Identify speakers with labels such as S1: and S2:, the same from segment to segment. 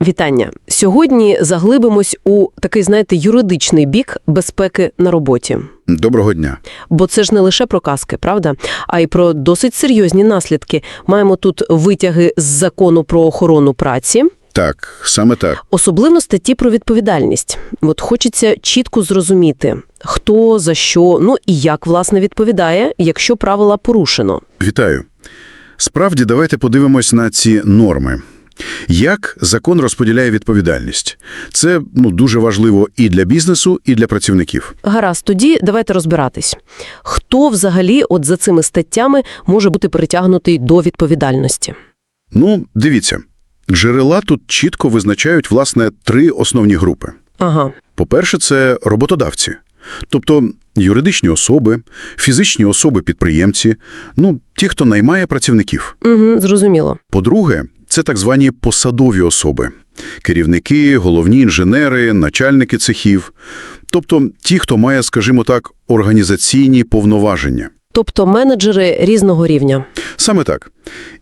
S1: Вітання. Сьогодні заглибимось у такий, знаєте, юридичний бік безпеки на роботі.
S2: Доброго дня.
S1: Бо це ж не лише про казки, правда? А й про досить серйозні наслідки. Маємо тут витяги з закону про охорону праці,
S2: Так, саме так.
S1: особливо статті про відповідальність. От хочеться чітко зрозуміти, хто за що, ну і як, власне, відповідає, якщо правила порушено.
S2: Вітаю. Справді, давайте подивимось на ці норми. Як закон розподіляє відповідальність? Це ну, дуже важливо і для бізнесу, і для працівників.
S1: Гаразд, тоді давайте розбиратись. Хто взагалі от за цими статтями може бути притягнутий до відповідальності?
S2: Ну, дивіться, джерела тут чітко визначають, власне, три основні групи.
S1: Ага,
S2: По-перше, це роботодавці. Тобто юридичні особи, фізичні особи-підприємці, ну, ті, хто наймає працівників.
S1: угу, зрозуміло.
S2: По-друге, це так звані посадові особи – керівники, головні інженери, начальники цехів. Тобто ті, хто має, скажімо так, організаційні повноваження.
S1: Тобто менеджери різного рівня.
S2: Саме так.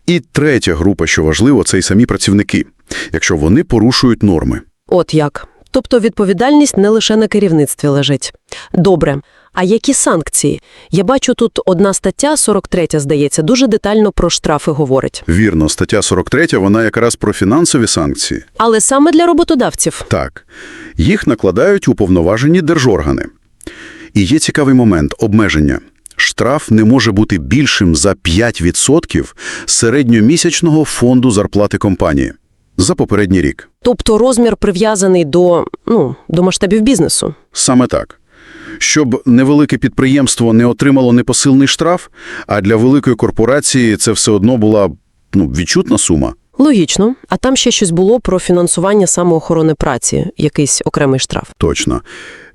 S2: І третя група, що важливо, це й самі працівники, якщо вони порушують норми.
S1: От як. Тобто відповідальність не лише на керівництві лежить. Добре. А які санкції? Я бачу тут одна стаття, 43, здається, дуже детально про штрафи говорить.
S2: Вірно, стаття 43, вона якраз про фінансові санкції.
S1: Але саме для роботодавців.
S2: Так, їх накладають уповноважені держоргани. І є цікавий момент – обмеження. Штраф не може бути більшим за 5% середньомісячного фонду зарплати компанії за попередній рік.
S1: Тобто розмір прив'язаний до, ну, до масштабів бізнесу.
S2: Саме так. Щоб невелике підприємство не отримало непосильний штраф, а для великої корпорації це все одно була ну, відчутна сума.
S1: Логічно. А там ще щось було про фінансування самоохорони праці, якийсь окремий штраф.
S2: Точно.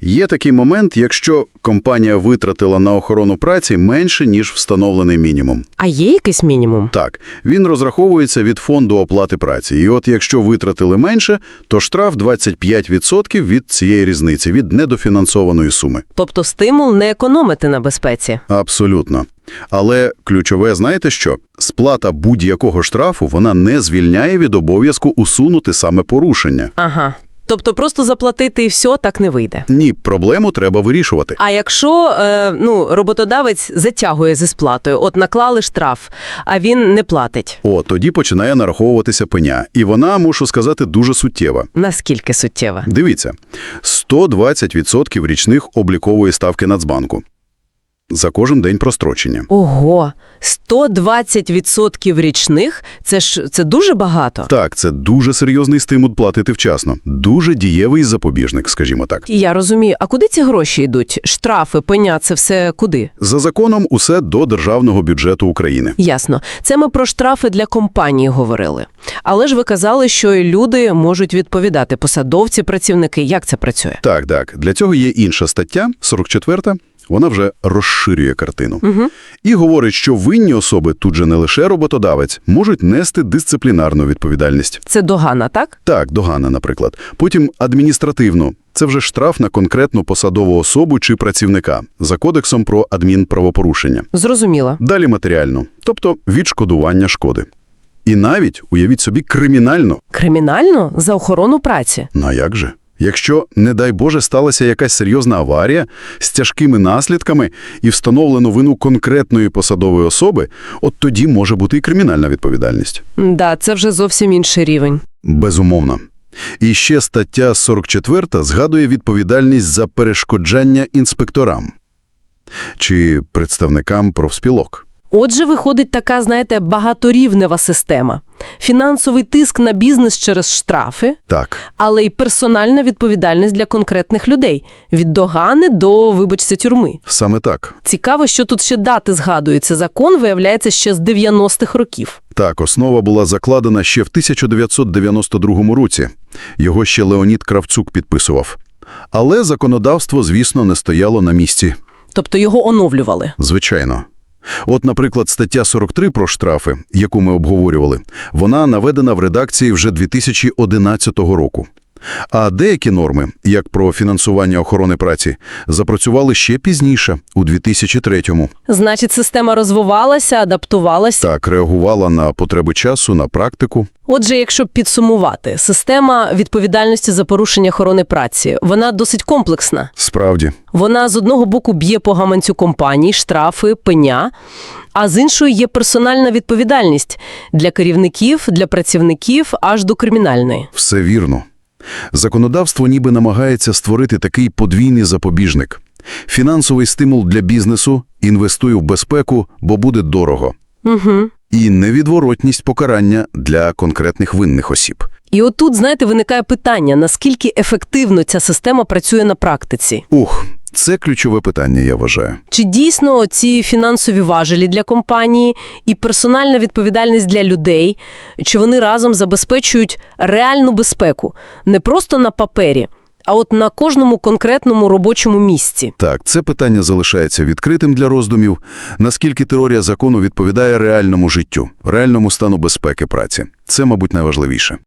S2: Є такий момент, якщо компанія витратила на охорону праці менше, ніж встановлений мінімум.
S1: А є якийсь мінімум?
S2: Так, він розраховується від фонду оплати праці. І от якщо витратили менше, то штраф 25% від цієї різниці, від недофінансованої суми.
S1: Тобто стимул не економити на безпеці.
S2: Абсолютно. Але ключове, знаєте що? Сплата будь-якого штрафу, вона не звільняє від обов'язку усунути саме порушення.
S1: Ага. Тобто просто заплатити і все так не вийде.
S2: Ні, проблему треба вирішувати.
S1: А якщо е, ну, роботодавець затягує зі сплатою, от наклали штраф, а він не платить.
S2: О, тоді починає нараховуватися пеня. І вона, мушу сказати, дуже суттєва.
S1: Наскільки суттєва?
S2: Дивіться, 120% річних облікової ставки Нацбанку. За кожен день прострочення.
S1: Ого, 120% річних – це ж це дуже багато.
S2: Так, це дуже серйозний стимул платити вчасно. Дуже дієвий запобіжник, скажімо так.
S1: І Я розумію, а куди ці гроші йдуть? Штрафи, пеня – це все куди?
S2: За законом усе до державного бюджету України.
S1: Ясно. Це ми про штрафи для компанії говорили. Але ж ви казали, що і люди можуть відповідати, посадовці, працівники. Як це працює?
S2: Так, так. Для цього є інша стаття, 44-та. Вона вже розширює картину.
S1: Угу.
S2: І говорить, що винні особи, тут же не лише роботодавець, можуть нести дисциплінарну відповідальність.
S1: Це догана, так?
S2: Так, догана, наприклад. Потім адміністративну. Це вже штраф на конкретну посадову особу чи працівника за кодексом про адмінправопорушення.
S1: Зрозуміло.
S2: Далі матеріально, тобто відшкодування шкоди. І навіть, уявіть собі, кримінально.
S1: Кримінально? За охорону праці?
S2: Ну а як же? Якщо, не дай Боже, сталася якась серйозна аварія з тяжкими наслідками і встановлено вину конкретної посадової особи, от тоді може бути і кримінальна відповідальність.
S1: Да, це вже зовсім інший рівень.
S2: Безумовно. І ще стаття 44 згадує відповідальність за перешкоджання інспекторам чи представникам профспілок.
S1: Отже, виходить така, знаєте, багаторівнева система. Фінансовий тиск на бізнес через штрафи,
S2: Так,
S1: але й персональна відповідальність для конкретних людей. Від догани до, вибачте, тюрми.
S2: саме так.
S1: Цікаво, що тут ще дати згадується. Закон виявляється ще з 90-х років.
S2: Так, основа була закладена ще в 1992 році. Його ще Леонід Кравцук підписував. Але законодавство, звісно, не стояло на місці.
S1: Тобто його оновлювали.
S2: Звичайно. От, наприклад, стаття 43 про штрафи, яку ми обговорювали, вона наведена в редакції вже 2011 року. А деякі норми, як про фінансування охорони праці, запрацювали ще пізніше, у 2003-му.
S1: Значить, система розвивалася, адаптувалася.
S2: Так, реагувала на потреби часу, на практику.
S1: Отже, якщо підсумувати, система відповідальності за порушення охорони праці, вона досить комплексна.
S2: Справді.
S1: Вона з одного боку б'є по гаманцю компаній, штрафи, пеня, а з іншої є персональна відповідальність для керівників, для працівників, аж до кримінальної.
S2: Все вірно. Законодавство ніби намагається створити такий подвійний запобіжник. Фінансовий стимул для бізнесу – інвестуй в безпеку, бо буде дорого.
S1: Угу.
S2: І невідворотність покарання для конкретних винних осіб.
S1: І отут, знаєте, виникає питання, наскільки ефективно ця система працює на практиці.
S2: Ух, це ключове питання, я вважаю.
S1: Чи дійсно ці фінансові важелі для компанії і персональна відповідальність для людей, чи вони разом забезпечують реальну безпеку не просто на папері, а от на кожному конкретному робочому місці?
S2: Так, це питання залишається відкритим для роздумів, наскільки теорія закону відповідає реальному життю, реальному стану безпеки праці. Це, мабуть, найважливіше.